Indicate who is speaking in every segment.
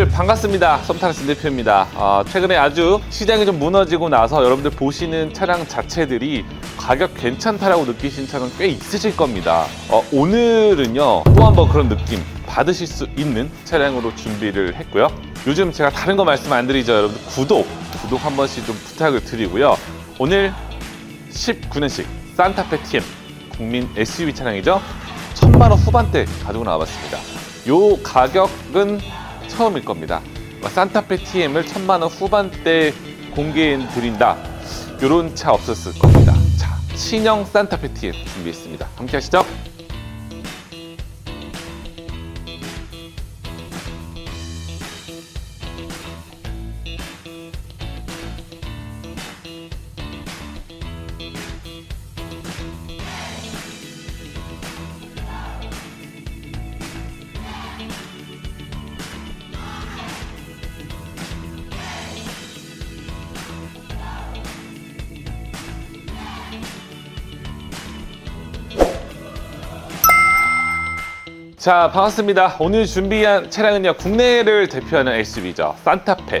Speaker 1: 여러분들 반갑습니다. 썸타르스 대표입니다. 어, 최근에 아주 시장이 좀 무너지고 나서 여러분들 보시는 차량 자체들이 가격 괜찮다라고 느끼신 차량 꽤 있으실 겁니다. 어, 오늘은요 또 한번 그런 느낌 받으실 수 있는 차량으로 준비를 했고요. 요즘 제가 다른 거 말씀 안 드리죠. 여러분들 구독 구독 한 번씩 좀 부탁을 드리고요. 오늘 19년식 산타페 TM 국민 SUV 차량이죠. 천만 원 후반대 가지고 나와봤습니다. 요 가격은 처음일 겁니다. 산타페 TM을 천만 원 후반대 공개해 드린다. 요런 차 없었을 겁니다. 자, 신형 산타페 TM 준비했습니다. 함께 하시죠. 자, 반갑습니다. 오늘 준비한 차량은요, 국내를 대표하는 SUV죠. 산타페.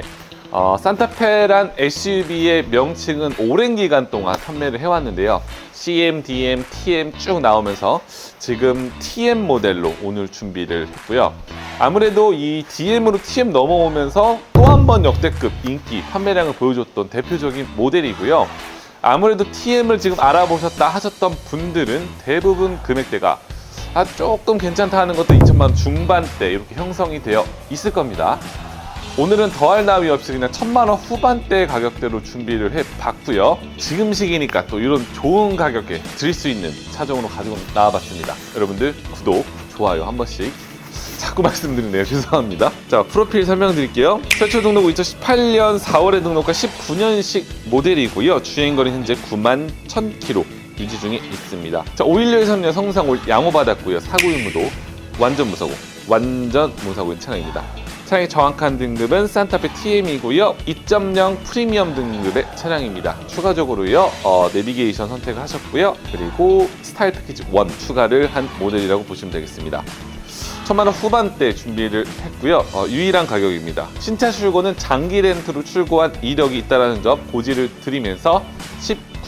Speaker 1: 어, 산타페란 SUV의 명칭은 오랜 기간 동안 판매를 해왔는데요. CM, DM, TM 쭉 나오면서 지금 TM 모델로 오늘 준비를 했고요. 아무래도 이 DM으로 TM 넘어오면서 또 한 번 역대급 인기, 판매량을 보여줬던 대표적인 모델이고요. 아무래도 TM을 지금 알아보셨다 하셨던 분들은 대부분 금액대가 아 조금 괜찮다 하는 것도 2천만 원 중반대 이렇게 형성이 되어 있을 겁니다. 오늘은 더할 나위 없이 그냥 천만 원 후반대 가격대로 준비를 해봤고요. 지금 시기니까 또 이런 좋은 가격에 드릴 수 있는 차종으로 가지고 나와봤습니다. 여러분들 구독, 좋아요 한 번씩 자꾸 말씀드리네요. 죄송합니다. 자, 프로필 설명드릴게요. 최초 등록 2018년 4월에 등록한 19년식 모델이고요. 주행거리 현재 9만 1000km 유지 중에 있습니다. 자, 512에서는요, 성상 올 양호받았고요. 사고 유무도 완전 무사고, 완전 무사고인 차량입니다. 차량의 정확한 등급은 산타페 TM이고요. 2.0 프리미엄 등급의 차량입니다. 추가적으로요, 어, 내비게이션 선택을 하셨고요. 그리고 스타일 패키지 1 추가를 한 모델이라고 보시면 되겠습니다. 천만 원 후반대 준비를 했고요. 어, 유일한 가격입니다. 신차 출고는 장기 렌트로 출고한 이력이 있다는 점 고지를 드리면서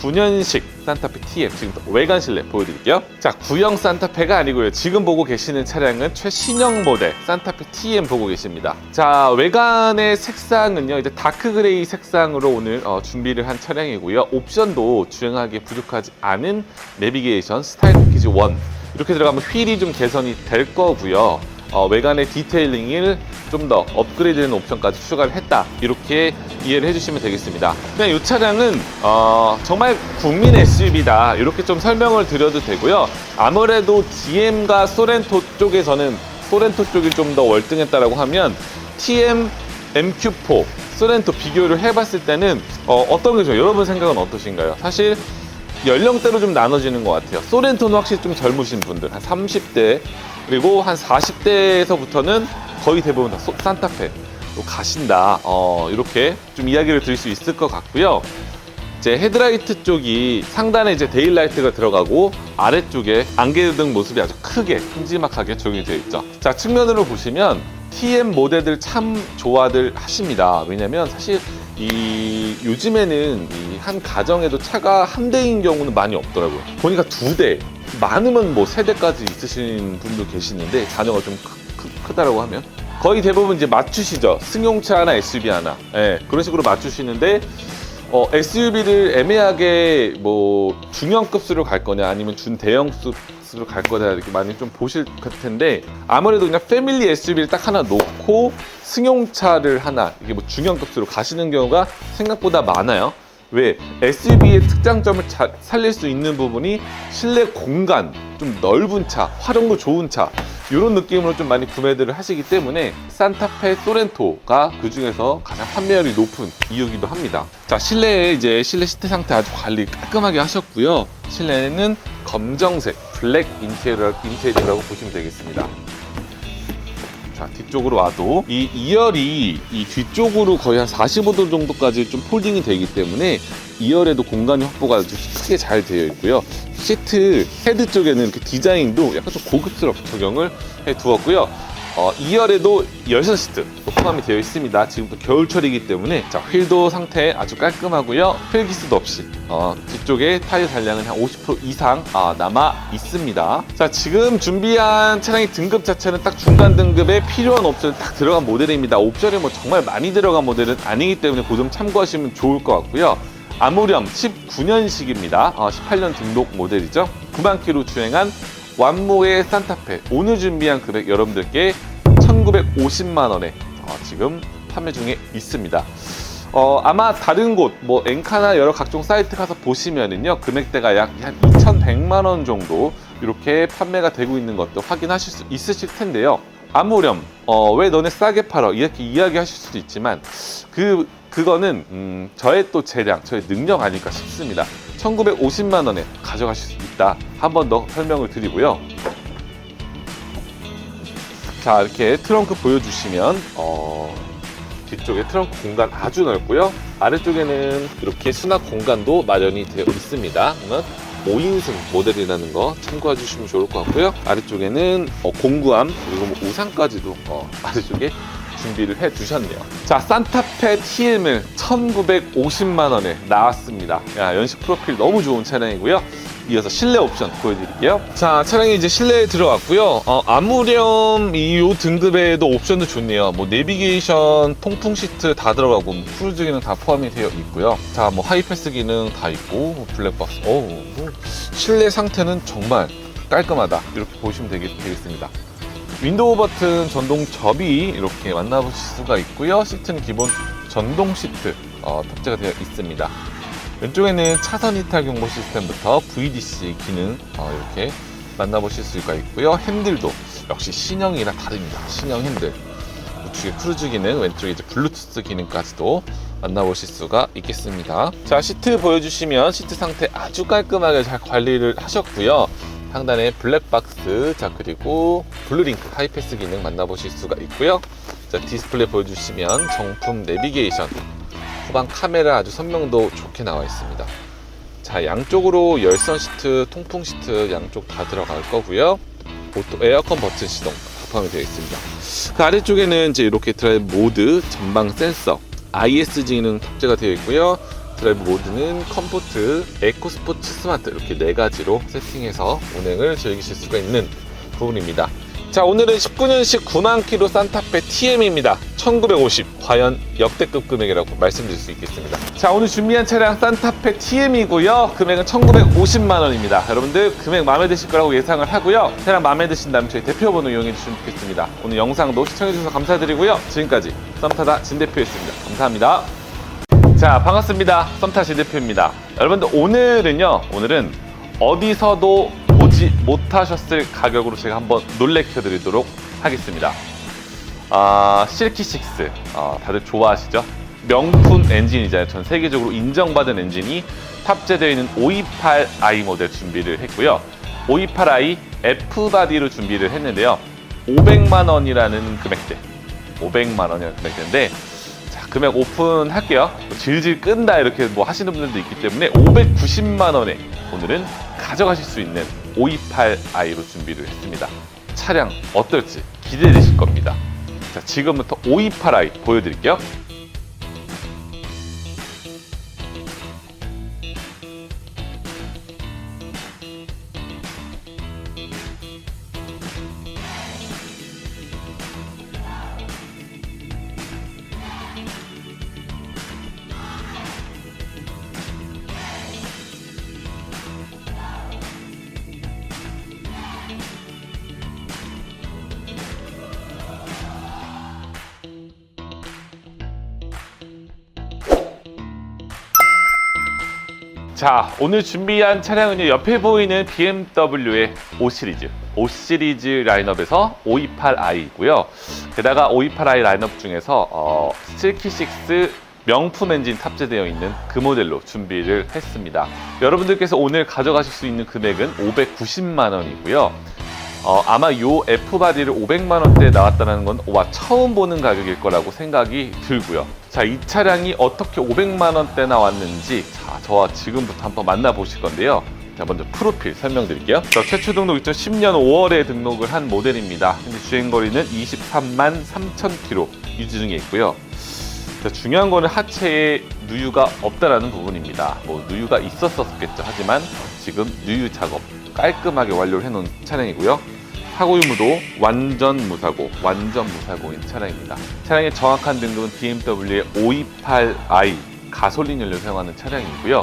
Speaker 1: 19년식 산타페 TM 지금 외관 실내 보여드릴게요. 자, 구형 산타페가 아니고요. 지금 보고 계시는 차량은 최신형 모델 산타페 TM 보고 계십니다. 자, 외관의 색상은요. 이제 다크 그레이 색상으로 오늘 어, 준비를 한 차량이고요. 옵션도 주행하기에 부족하지 않은 내비게이션 스타일 패키지 1 이렇게 들어가면 휠이 좀 개선이 될 거고요. 어, 외관의 디테일링을 좀 더 업그레이드된 옵션까지 추가를 했다. 이렇게 이해를 해주시면 되겠습니다. 그냥 이 차량은 어, 정말 국민 SUV다. 이렇게 좀 설명을 드려도 되고요. 아무래도 DM과 소렌토 쪽에서는 소렌토 쪽이 좀 더 월등했다라고 하면 TM MQ4 소렌토 비교를 해봤을 때는 어, 어떤 게 좋아요? 여러분 생각은 어떠신가요? 사실 연령대로 좀 나눠지는 것 같아요. 소렌토는 확실히 좀 젊으신 분들, 한 30대, 그리고 한 40대에서부터는 거의 대부분 다 소- 산타페로 가신다. 어, 이렇게 좀 이야기를 드릴 수 있을 것 같고요. 이제 헤드라이트 쪽이 상단에 이제 데일라이트가 들어가고 아래쪽에 안개등 모습이 아주 크게 큼지막하게 적용이 되어 있죠. 자 측면으로 보시면 TM 모델들 참 좋아들 하십니다. 왜냐면 사실 이 요즘에는 이 한 가정에도 차가 한 대인 경우는 많이 없더라고요. 보니까 두 대, 많으면 뭐 세 대까지 있으신 분도 계시는데 자녀가 좀 크, 크, 다라고 하면 거의 대부분 이제 맞추시죠. 승용차 하나, SUV 하나, 예, 그런 식으로 맞추시는데 어, SUV를 애매하게 뭐 중형급 수로 갈 거냐 아니면 준대형급수로 갈 거냐 이렇게 많이 좀 보실 텐데 아무래도 그냥 패밀리 SUV를 딱 하나 놓고 승용차를 하나 이게 뭐 중형급 수로 가시는 경우가 생각보다 많아요. 왜 SUV의 특장점을 잘 살릴 수 있는 부분이 실내 공간, 좀 넓은 차, 활용도 좋은 차 이런 느낌으로 좀 많이 구매들을 하시기 때문에 산타페 소렌토가 그 중에서 가장 판매율이 높은 이유기도 합니다. 자 실내에 이제 실내 시트 상태 아주 관리 깔끔하게 하셨고요. 실내는 검정색 블랙 인테리어, 인테리어라고 보시면 되겠습니다. 자 뒤쪽으로 와도 이 2열이 이 뒤쪽으로 거의 한 45도 정도까지 좀 폴딩이 되기 때문에 2열에도 공간이 확보가 아주 크게 잘 되어 있고요. 시트 헤드 쪽에는 이렇게 디자인도 약간 좀 고급스럽게 적용을 해 두었고요. 어, 2열에도 열선 시트 포함이 되어 있습니다. 지금도 겨울철이기 때문에 자, 휠도 상태 아주 깔끔하고요. 휠기스도 없이 어, 뒤쪽에 타이어 잔량은 한 50% 이상 아, 남아 있습니다. 자, 지금 준비한 차량의 등급 자체는 딱 중간 등급에 필요한 옵션이 딱 들어간 모델입니다. 옵션이 뭐 정말 많이 들어간 모델은 아니기 때문에 그 점 참고하시면 좋을 것 같고요. 아무렴 19년식입니다. 18년 등록 모델이죠. 9만 킬로 주행한 완모의 산타페 오늘 준비한 금액 여러분들께 1950만 원에 어, 지금 판매 중에 있습니다. 어, 아마 다른 곳, 뭐 엔카나 여러 각종 사이트 가서 보시면은요 금액대가 약 한 2,100만 원 정도 이렇게 판매가 되고 있는 것도 확인하실 수 있으실 텐데요. 아무렴, 어, 왜 너네 싸게 팔어? 이렇게 이야기하실 수도 있지만 그 그거는 음, 저의 또 재량, 저의 능력 아닐까 싶습니다. 1950만 원에 가져가실 수 있다. 한 번 더 설명을 드리고요. 자 이렇게 트렁크 보여주시면 어, 뒤쪽에 트렁크 공간 아주 넓고요. 아래쪽에는 이렇게 수납 공간도 마련이 되어 있습니다. 그러면 5인승 모델이라는 거 참고해 주시면 좋을 것 같고요. 아래쪽에는 어, 공구함 그리고 뭐 우산까지도 어, 아래쪽에 준비를 해 두셨네요. 자, 산타페 TM을 1,950만 원에 나왔습니다. 야, 연식 프로필 너무 좋은 차량이고요. 이어서 실내 옵션 보여드릴게요. 자, 차량이 이제 실내에 들어왔고요. 어, 아무렴 이요 등급에도 옵션도 좋네요. 뭐 내비게이션, 통풍 시트 다 들어가고 뭐 크루즈 기능 다 포함이 되어 있고요. 자, 뭐 하이패스 기능 다 있고 뭐 블랙박스. 어우, 뭐 실내 상태는 정말 깔끔하다. 이렇게 보시면 되겠, 되겠습니다. 윈도우 버튼 전동 접이 이렇게 만나보실 수가 있고요. 시트는 기본 전동 시트 어, 탑재가 되어 있습니다. 왼쪽에는 차선 이탈 경보 시스템부터 VDC 기능 어, 이렇게 만나보실 수가 있고요. 핸들도 역시 신형이랑 다릅니다. 신형 핸들. 우측에 크루즈 기능, 왼쪽에 이제 블루투스 기능까지도 만나보실 수가 있겠습니다. 자, 시트 보여주시면 시트 상태 아주 깔끔하게 잘 관리를 하셨고요. 상단에 블랙박스, 자, 그리고 블루링크 하이패스 기능 만나보실 수가 있고요. 자, 디스플레이 보여주시면 정품 내비게이션, 후방 카메라 아주 선명도 좋게 나와 있습니다. 자, 양쪽으로 열선 시트, 통풍 시트 양쪽 다 들어갈 거고요. 오토 에어컨 버튼 시동 다 포함이 되어 있습니다. 그 아래쪽에는 이제 이렇게 드라이브 모드, 전방 센서, IS 기능 탑재가 되어 있고요. 드라이브 모드는 컴포트, 에코 스포츠 스마트 이렇게 네 가지로 세팅해서 운행을 즐기실 수가 있는 부분입니다. 자, 오늘은 19년식 9만 킬로 산타페 TM입니다. 1950. 과연 역대급 금액이라고 말씀드릴 수 있겠습니다. 자, 오늘 준비한 차량 산타페 TM이고요. 금액은 1950만 원입니다. 여러분들 금액 마음에 드실 거라고 예상을 하고요. 차량 마음에 드신다면 저희 대표번호 이용해 주시면 좋겠습니다. 오늘 영상도 시청해 주셔서 감사드리고요. 지금까지 썸타다 진 대표였습니다. 감사합니다. 자, 반갑습니다. 썸타 진 대표입니다. 여러분들 오늘은요. 오늘은 어디서도 보지 못하셨을 가격으로 제가 한번 놀래켜드리도록 하겠습니다. 아, 실키6 아, 다들 좋아하시죠? 명품 엔진이잖아요. 전 세계적으로 인정받은 엔진이 탑재되어 있는 528i 모델 준비를 했고요. 528i F바디로 준비를 했는데요. 500만 원이라는 금액대. 500만 원이라는 금액대인데 자, 금액 오픈할게요. 뭐 질질 끈다 이렇게 뭐 하시는 분들도 있기 때문에 590만 원에 오늘은 가져가실 수 있는 528i로 준비를 했습니다. 차량 어떨지 기대되실 겁니다. 자, 지금부터 528i 보여드릴게요. 자, 오늘 준비한 차량은요, 옆에 보이는 BMW의 5 시리즈, 5 시리즈 라인업에서 528i고요. 게다가 528i 라인업 중에서 어, 실키6 명품 엔진 탑재되어 있는 그 모델로 준비를 했습니다. 여러분들께서 오늘 가져가실 수 있는 금액은 590만 원이고요. 어, 아마 요 F바디를 500만 원대에 나왔다는 건 와, 처음 보는 가격일 거라고 생각이 들고요. 자, 이 차량이 어떻게 500만 원대 나왔는지 자, 저와 지금부터 한번 만나보실 건데요. 자, 자, 먼저 프로필 설명드릴게요. 자, 최초 등록 2010년 5월에 등록을 한 모델입니다. 현재 주행거리는 23만 3천 킬로 유지 중에 있고요. 자, 중요한 거는 하체에 누유가 없다라는 부분입니다. 뭐 누유가 있었었겠죠. 하지만 지금 누유 작업 깔끔하게 완료를 해놓은 차량이고요. 사고 유무도 완전 무사고, 완전 무사고인 차량입니다. 차량의 정확한 등급은 BMW의 528i 가솔린 연료 사용하는 차량이고요.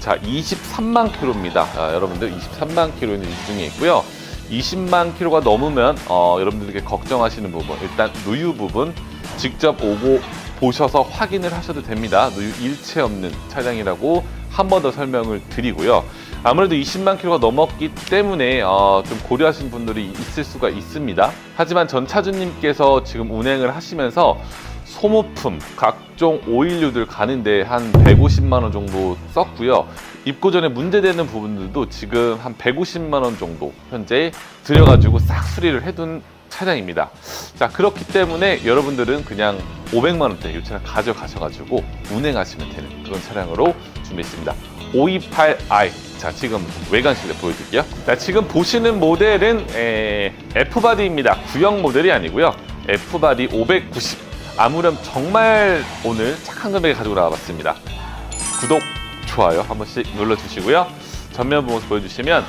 Speaker 1: 자, 23만 킬로입니다. 아, 여러분들 23만 킬로는 유지 중에 있고요. 20만 킬로가 넘으면 어, 여러분들께 걱정하시는 부분, 일단 누유 부분 직접 오고 보셔서 확인을 하셔도 됩니다. 누유 일체 없는 차량이라고 한 번 더 설명을 드리고요. 아무래도 20만 킬로가 넘었기 때문에 어, 좀 고려하시는 분들이 있을 수가 있습니다. 하지만 전 차주님께서 지금 운행을 하시면서 소모품, 각종 오일류들 가는데 한 150만 원 정도 썼고요. 입고 전에 문제되는 부분들도 지금 한 150만 원 정도 현재 들여가지고 싹 수리를 해둔 차량입니다. 자 그렇기 때문에 여러분들은 그냥 500만 원대 이 차량 가져가셔가지고 운행하시면 되는 그런 차량으로 준비했습니다. 528i 자 지금 외관 실내 보여드릴게요. 자 지금 보시는 모델은 에, F바디입니다. 구형 모델이 아니고요. F바디 590 아무렴 정말 오늘 착한 금액에 가지고 나와봤습니다. 구독, 좋아요 한 번씩 눌러주시고요. 전면 모습 보여주시면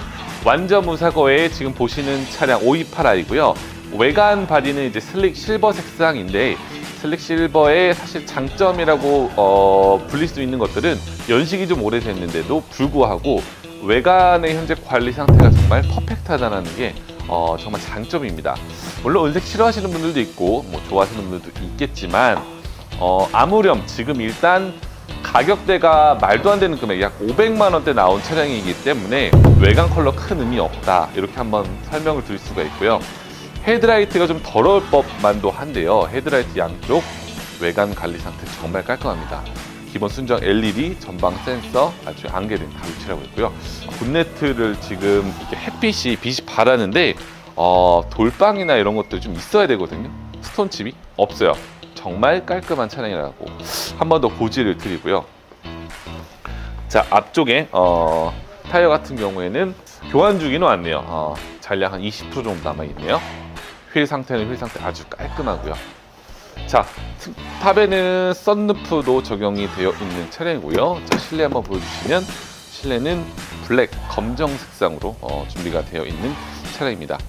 Speaker 1: 완전 무사거에 지금 보시는 차량 528i고요. 외관 바디는 이제 슬릭 실버 색상인데 슬릭 실버의 사실 장점이라고 어, 불릴 수 있는 것들은 연식이 좀 오래됐는데도 불구하고 외관의 현재 관리 상태가 정말 퍼펙트하다는 게 어, 정말 장점입니다. 물론 은색 싫어하시는 분들도 있고 뭐 좋아하시는 분들도 있겠지만 어, 아무렴 지금 일단 가격대가 말도 안 되는 금액 약 500만 원대 나온 차량이기 때문에 외관 컬러 큰 의미 없다 이렇게 한번 설명을 드릴 수가 있고요. 헤드라이트가 좀 더러울 법만도 한데요. 헤드라이트 양쪽 외관 관리 상태 정말 깔끔합니다. 기본 순정 LED, 전방 센서, 아주 안개등 다 위치하고 있고요. 본네트를 지금 이렇게 햇빛이 빛이 바라는데 어, 돌방이나 이런 것들 좀 있어야 되거든요. 스톤칩이 없어요. 정말 깔끔한 차량이라고 한 번 더 고지를 드리고요. 자 앞쪽에 어, 타이어 같은 경우에는 교환 중이는 왔네요. 어, 잔량 한 20% 정도 남아 있네요. 휠 상태는 휠 상태 아주 깔끔하고요. 자 탑에는 썬루프도 적용이 되어 있는 차량이고요. 자 실내 한번 보여주시면 실내는 블랙 검정 색상으로 어, 준비가 되어 있는 차량입니다.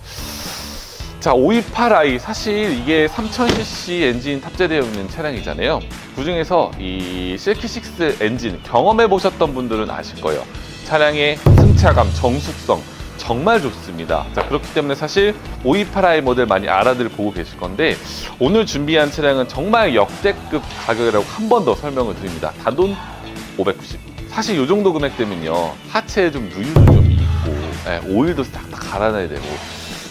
Speaker 1: 자, 528i 사실 이게 3000cc 엔진 탑재되어 있는 차량이잖아요. 그 중에서 이 실키6 엔진 경험해 보셨던 분들은 아실 거예요. 차량의 승차감, 정숙성 정말 좋습니다. 자, 그렇기 때문에 사실 528i 모델 많이 알아들 보고 계실 건데 오늘 준비한 차량은 정말 역대급 가격이라고 한 번 더 설명을 드립니다. 단돈 590. 사실 이 정도 금액대면요 하체에 좀 누유도 좀 있고 예, 오일도 싹 다 갈아놔야 되고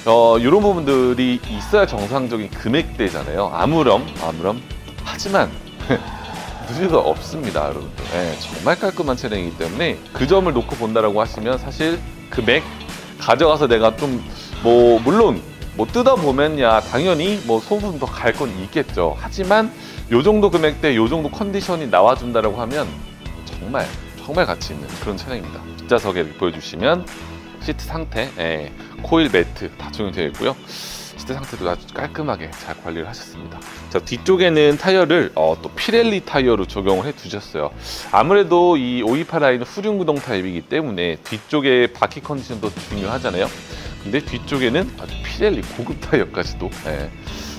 Speaker 1: 어, 이런 부분들이 있어야 정상적인 금액대잖아요. 아무렴, 아무렴. 하지만 누유가 없습니다, 여러분들. 예, 정말 깔끔한 차량이기 때문에 그 점을 놓고 본다라고 하시면 사실 금액 가져가서 내가 좀 뭐 물론 뭐 뜯어 보면야 당연히 뭐 소품 더갈 건 있겠죠. 하지만 요 정도 금액대 요 정도 컨디션이 나와준다라고 하면 정말 정말 가치 있는 그런 차량입니다. 뒷좌석에 보여주시면 시트 상태, 예, 코일 매트 다 적용되어 있고요. 시트 상태도 아주 깔끔하게 잘 관리를 하셨습니다. 자 뒤쪽에는 타이어를 어, 또 피렐리 타이어로 적용을 해 두셨어요. 아무래도 이 528i는 후륜 구동 타입이기 때문에 뒤쪽에 바퀴 컨디션도 중요하잖아요. 근데 뒤쪽에는 아주 피렐리 고급 타이어까지도 예,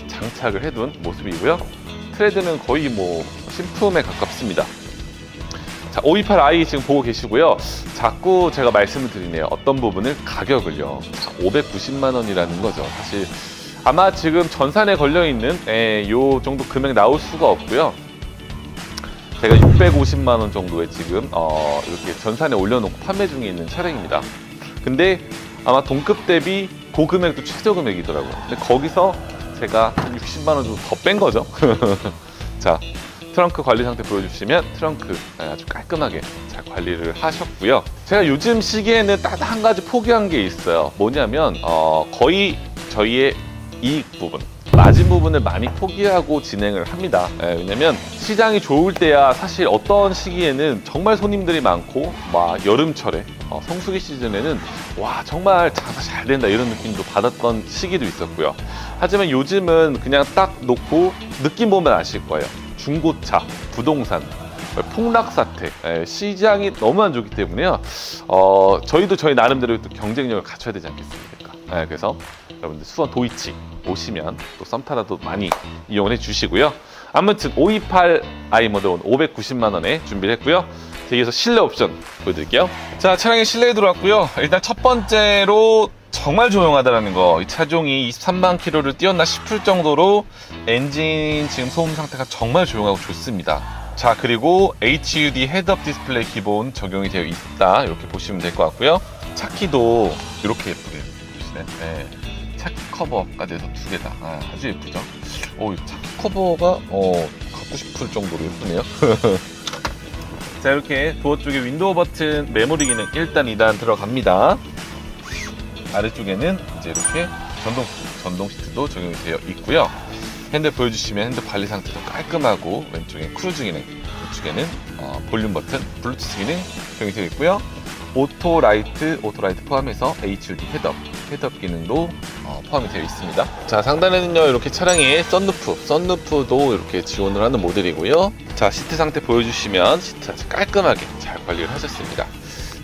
Speaker 1: 장착을 해둔 모습이고요. 트레드는 거의 뭐 신품에 가깝습니다. 자, 528i 지금 보고 계시고요. 자꾸 제가 말씀을 드리네요. 어떤 부분을 가격을요. 자, 590만 원이라는 거죠. 사실 아마 지금 전산에 걸려 있는 예, 요 정도 금액 나올 수가 없고요. 제가 650만 원 정도에 지금 어, 이렇게 전산에 올려놓고 판매 중에 있는 차량입니다. 근데 아마 동급 대비 고 금액도 최저 금액이더라고요. 근데 거기서 제가 한 60만 원 정도 더 뺀 거죠. 자, 트렁크 관리 상태 보여주시면 트렁크 아주 깔끔하게 잘 관리를 하셨고요. 제가 요즘 시기에는 딱 한 가지 포기한 게 있어요. 뭐냐면 어, 거의 저희의 이익 부분, 마진 부분을 많이 포기하고 진행을 합니다. 예, 왜냐면 시장이 좋을 때야 사실 어떤 시기에는 정말 손님들이 많고 막 여름철에 어, 성수기 시즌에는 와 정말 장사 잘 된다 이런 느낌도 받았던 시기도 있었고요. 하지만 요즘은 그냥 딱 놓고 느낌 보면 아실 거예요. 중고차, 부동산, 폭락 사태, 예, 시장이 너무 안 좋기 때문에요. 어, 저희도 저희 나름대로 또 경쟁력을 갖춰야 되지 않겠습니까? 예, 그래서 여러분들 수원 도이치 오시면 또 썸타라도 많이 이용해 주시고요. 아무튼 528i 모델 오늘 590만 원에 준비를 했고요. 뒤에서 실내 옵션 보여드릴게요. 자, 차량의 실내에 들어왔고요. 일단 첫 번째로 정말 조용하다라는 거. 이 차종이 23만 킬로를 뛰었나 싶을 정도로 엔진 지금 소음 상태가 정말 조용하고 좋습니다. 자, 그리고 HUD 헤드업 디스플레이 기본 적용이 되어 있다. 이렇게 보시면 될 것 같고요. 차키도 이렇게 예쁘게 보시네. 네. 차키 커버까지 해서 두 개다. 아, 아주 예쁘죠? 오, 이 차키 커버가 어, 갖고 싶을 정도로 예쁘네요. 자, 이렇게 도어 쪽에 윈도우 버튼 메모리 기능 1단, 2단 들어갑니다. 아래쪽에는 이제 이렇게 전동, 전동 시트도 적용이 되어 있고요. 핸들 보여주시면 핸들 관리 상태도 깔끔하고 왼쪽에 크루즈 기능, 우측에는 어, 볼륨 버튼, 블루투스 기능 적용이 되어 있고요. 오토 라이트, 오토 라이트 포함해서 HUD 헤드업, 헤드업 기능도 어, 포함이 되어 있습니다. 자, 상단에는요, 이렇게 차량에 썬루프, 썬루프도 이렇게 지원을 하는 모델이고요. 자, 시트 상태 보여주시면 시트 아주 깔끔하게 잘 관리를 하셨습니다.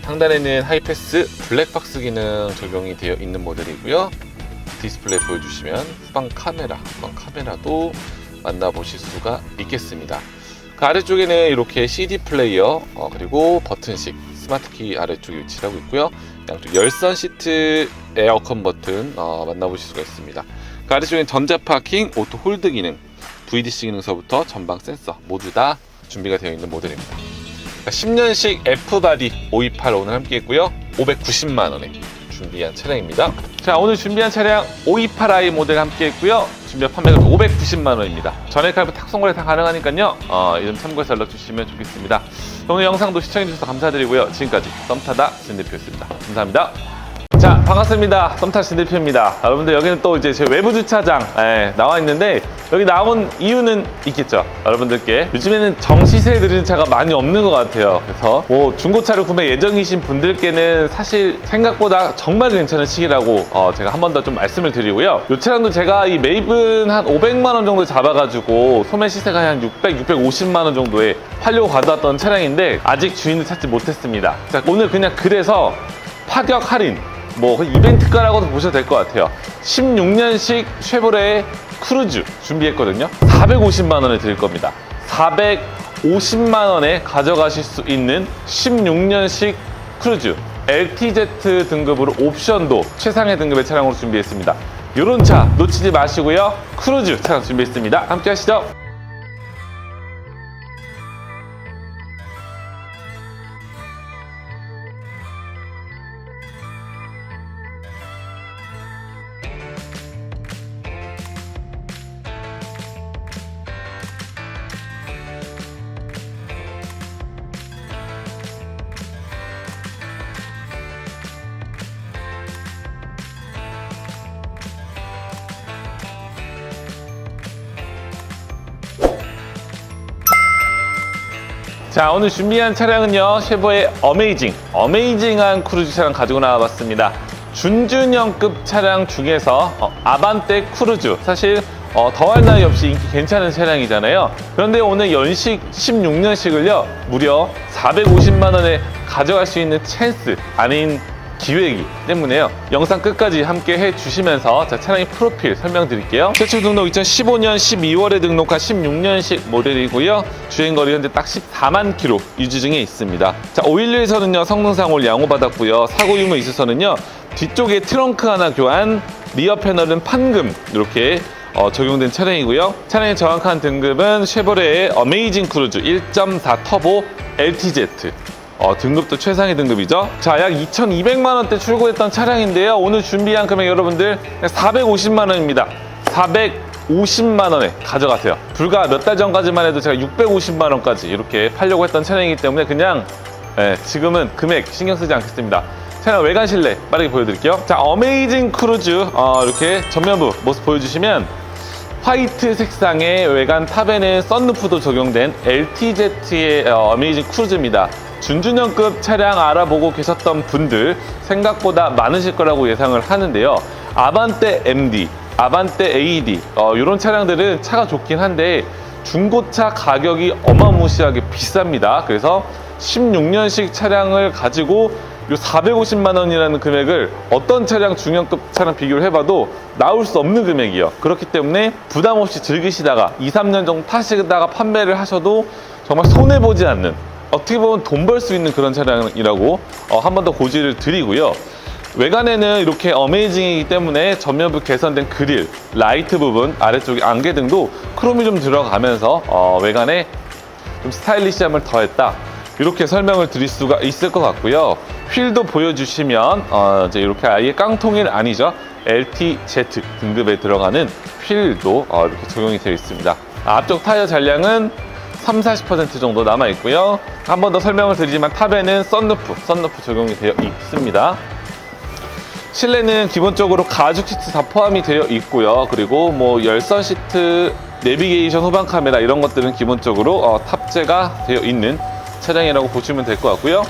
Speaker 1: 상단에는 하이패스 블랙박스 기능 적용이 되어 있는 모델이고요. 디스플레이 보여주시면 후방 카메라, 후방 카메라도 만나보실 수가 있겠습니다. 그 아래쪽에는 이렇게 CD 플레이어 어, 그리고 버튼식 스마트키 아래쪽에 위치를 하고 있고요. 양쪽 열선 시트 에어컨 버튼 어, 만나보실 수가 있습니다. 그 아래쪽에는 전자 파킹, 오토 홀드 기능, VDC 기능서부터 전방 센서 모두 다 준비가 되어 있는 모델입니다. 10년식 F바디 528 오늘 함께 했고요. 590만 원에 준비한 차량입니다. 자, 오늘 준비한 차량 528i 모델 함께 했고요. 준비한 판매가 590만 원입니다. 전액 할부 탁송거래 다 가능하니까요. 어, 이점 참고해서 연락 주시면 좋겠습니다. 오늘 영상도 시청해 주셔서 감사드리고요. 지금까지 썸타다 진 대표였습니다. 감사합니다. 자 반갑습니다 썸타 신대표입니다 여러분들 여기는 또 이제 제 외부 주차장 예, 나와 있는데 여기 나온 이유는 있겠죠? 여러분들께. 요즘에는 정시세 들이는 차가 많이 없는 것 같아요. 그래서 뭐 중고차를 구매 예정이신 분들께는 사실 생각보다 정말 괜찮은 시기라고 어, 제가 한 번 더 좀 말씀을 드리고요. 이 차량도 제가 이 매입은 한 500만 원 정도 잡아가지고 소매 시세가 한 600, 650만 원 정도에 팔려고 가져왔던 차량인데 아직 주인을 찾지 못했습니다. 자, 오늘 그냥 그래서 파격 할인 뭐그 이벤트가라고도 보셔도 될 것 같아요. 16년식 쉐보레 크루즈 준비했거든요. 450만 원에 드릴 겁니다. 450만 원에 가져가실 수 있는 16년식 크루즈 LTZ 등급으로 옵션도 최상의 등급의 차량으로 준비했습니다. 이런 차 놓치지 마시고요. 크루즈 차량 준비했습니다. 함께 하시죠. 자 오늘 준비한 차량은요 쉐보의 어메이징 어메이징한 크루즈 차량 가지고 나와봤습니다. 준준형급 차량 중에서 어, 아반떼 크루즈. 사실 어, 더할 나위 없이 인기 괜찮은 차량이잖아요. 그런데 오늘 연식 16년식을요 무려 450만 원에 가져갈 수 있는 찬스 아닌 기획이기 때문에요. 영상 끝까지 함께 해주시면서 자, 차량의 프로필 설명드릴게요. 최초 등록 2015년 12월에 등록한 16년식 모델이고요. 주행거리 현재 딱 14만 킬로 유지 중에 있습니다. 자, 511에서는요 성능상 올 양호받았고요. 사고 유무 있어서는요 뒤쪽에 트렁크 하나 교환, 리어 패널은 판금 이렇게 어, 적용된 차량이고요. 차량의 정확한 등급은 쉐보레의 어메이징 크루즈 1.4 터보 LTZ 어, 등급도 최상위 등급이죠. 자, 약 2,200만 원대 출고했던 차량인데요. 오늘 준비한 금액 여러분들 450만 원입니다. 450만 원에 가져가세요. 불과 몇 달 전까지만 해도 제가 650만 원까지 이렇게 팔려고 했던 차량이기 때문에 그냥 예, 지금은 금액 신경 쓰지 않겠습니다. 차량 외관 실내 빠르게 보여드릴게요. 자, 어메이징 크루즈 어, 이렇게 전면부 모습 보여주시면 화이트 색상의 외관 탑에는 썬루프도 적용된 LTZ의 어, 어메이징 크루즈입니다. 준준형급 차량 알아보고 계셨던 분들 생각보다 많으실 거라고 예상을 하는데요. 아반떼 MD, 아반떼 AD 어, 이런 차량들은 차가 좋긴 한데 중고차 가격이 어마무시하게 비쌉니다. 그래서 16년식 차량을 가지고 요 450만 원이라는 금액을 어떤 차량 중형급 차량 비교를 해봐도 나올 수 없는 금액이요. 그렇기 때문에 부담 없이 즐기시다가 2, 3년 정도 타시다가 판매를 하셔도 정말 손해 보지 않는 어떻게 보면 돈 벌 수 있는 그런 차량이라고 어, 한 번 더 고지를 드리고요. 외관에는 이렇게 어메이징이기 때문에 전면부 개선된 그릴, 라이트 부분, 아래쪽에 안개 등도 크롬이 좀 들어가면서 어, 외관에 좀 스타일리시함을 더했다. 이렇게 설명을 드릴 수가 있을 것 같고요. 휠도 보여주시면 어, 이제 이렇게 아예 깡통일 아니죠. LTZ 등급에 들어가는 휠도 어, 이렇게 적용이 되어 있습니다. 앞쪽 타이어 잔량은 3, 40% 정도 남아 있고요. 한 번 더 설명을 드리지만 탑에는 썬루프, 썬루프 적용이 되어 있습니다. 실내는 기본적으로 가죽 시트 다 포함이 되어 있고요. 그리고 뭐 열선 시트, 내비게이션 후방 카메라 이런 것들은 기본적으로 어, 탑재가 되어 있는 차량이라고 보시면 될 것 같고요.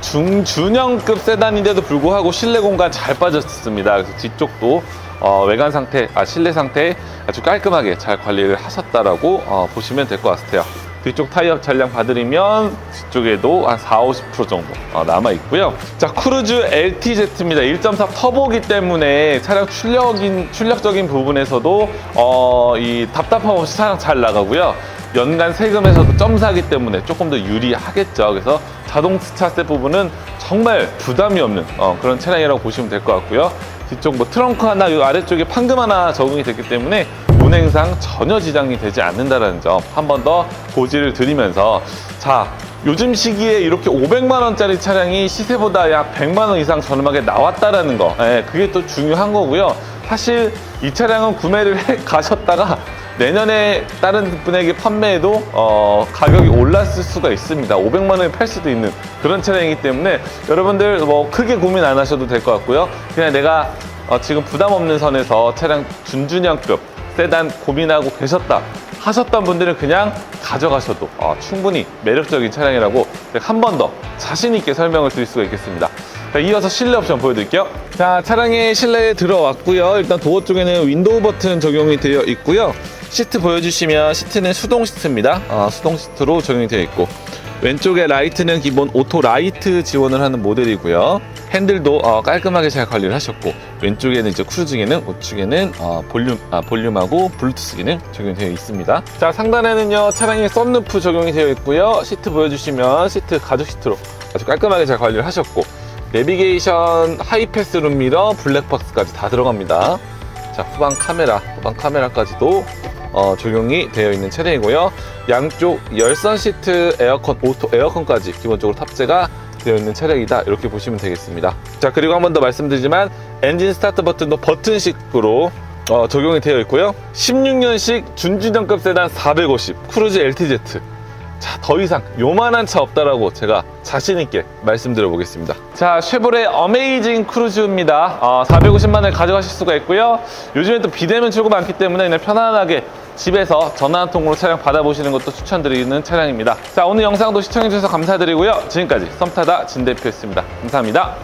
Speaker 1: 중준형급 세단인데도 불구하고 실내 공간 잘 빠졌습니다. 그래서 뒤쪽도 어, 외관 상태, 아, 실내 상태 아주 깔끔하게 잘 관리를 하셨다라고 어, 보시면 될 것 같아요. 뒤쪽 타이어 잔량 봐드리면 뒤쪽에도 한 4, 50% 정도 어, 남아 있고요. 자, 크루즈 LTZ입니다. 1.4 터보기 때문에 차량 출력인 출력적인 부분에서도 어, 이 답답함 없이 차량 잘 나가고요. 연간 세금에서도 점사기 때문에 조금 더 유리하겠죠. 그래서 자동차세 부분은 정말 부담이 없는 어, 그런 차량이라고 보시면 될 것 같고요. 뒤쪽 뭐 트렁크 하나, 이 아래쪽에 판금 하나 적응이 됐기 때문에 운행상 전혀 지장이 되지 않는다는 점 한 번 더 고지를 드리면서 자 요즘 시기에 이렇게 500만 원짜리 차량이 시세보다 약 100만 원 이상 저렴하게 나왔다라는 거 예, 그게 또 중요한 거고요. 사실 이 차량은 구매를 해 가셨다가 내년에 다른 분에게 판매해도 어, 가격이 올랐을 수가 있습니다 500만 원에 팔 수도 있는 그런 차량이기 때문에 여러분들 뭐 크게 고민 안 하셔도 될 것 같고요 그냥 내가 어, 지금 부담 없는 선에서 차량 준준형급 세단 고민하고 계셨다 하셨던 분들은 그냥 가져가셔도 어, 충분히 매력적인 차량이라고 한 번 더 자신 있게 설명을 드릴 수가 있겠습니다. 자, 이어서 실내 옵션 보여드릴게요. 자, 차량의 실내에 들어왔고요. 일단 도어 쪽에는 윈도우 버튼 적용이 되어 있고요. 시트 보여주시면 시트는 수동 시트입니다. 어, 수동 시트로 적용이 되어 있고 왼쪽에 라이트는 기본 오토 라이트 지원을 하는 모델이고요. 핸들도 어, 깔끔하게 잘 관리를 하셨고 왼쪽에는 이제 기능, 우측에는 어, 볼륨 아, 볼륨하고 블루투스 기능 적용이 되어 있습니다. 자 상단에는요 차량의 썬루프 적용이 되어 있고요. 시트 보여주시면 시트 가죽 시트로 아주 깔끔하게 잘 관리를 하셨고 내비게이션 하이패스 룸 미러 블랙박스까지 다 들어갑니다. 자 후방 카메라, 후방 카메라까지도 어, 적용이 되어 있는 차량이고요. 양쪽 열선 시트 에어컨, 오토 에어컨까지 기본적으로 탑재가 되어 있는 차량이다. 이렇게 보시면 되겠습니다. 자, 그리고 한 번 더 말씀드리지만 엔진 스타트 버튼도 버튼식으로 어, 적용이 되어 있고요. 16년식 준준형급 세단 450 크루즈 LTZ. 자, 더 이상 요만한 차 없다라고 제가 자신있게 말씀드려 보겠습니다. 자, 쉐보레 어메이징 크루즈입니다. 어, 450만원을 가져가실 수가 있고요. 요즘에 또 비대면 출고 많기 때문에 그냥 편안하게 집에서 전화 한 통으로 차량 받아보시는 것도 추천드리는 차량입니다. 자, 오늘 영상도 시청해주셔서 감사드리고요. 지금까지 썸타다 진 대표였습니다. 감사합니다.